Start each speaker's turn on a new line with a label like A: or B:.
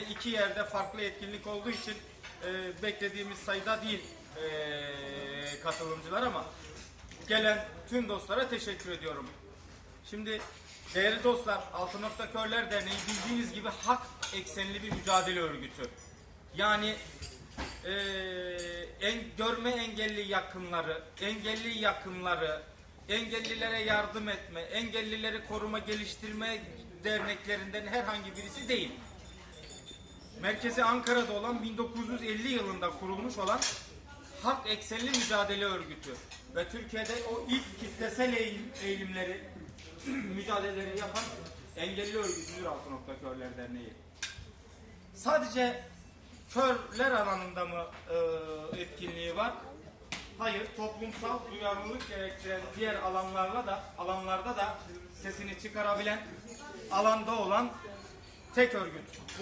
A: iki yerde farklı etkinlik olduğu için e, beklediğimiz sayıda değil e, katılımcılar ama gelen tüm dostlara teşekkür ediyorum. Şimdi değerli dostlar Altın Nokta Körler Derneği bildiğiniz gibi hak eksenli bir mücadele örgütü. Yani e, en, görme engelli yakınları, engelli yakınları, engellilere yardım etme, engellileri koruma geliştirme derneklerinden herhangi birisi değil. Merkezi Ankara'da olan 1950 yılında kurulmuş olan Hak Eksenli Mücadele Örgütü ve Türkiye'de o ilk kitlesel eğilim, eğilimleri, mücadeleleri yapan engelli örgütüdür Altı Nokta Körler Derneği. Sadece körler alanında mı e, etkinliği var? Hayır, toplumsal duyarlılık gerektiren diğer alanlarla da alanlarda da sesini çıkarabilen alanda olan tek örgüt.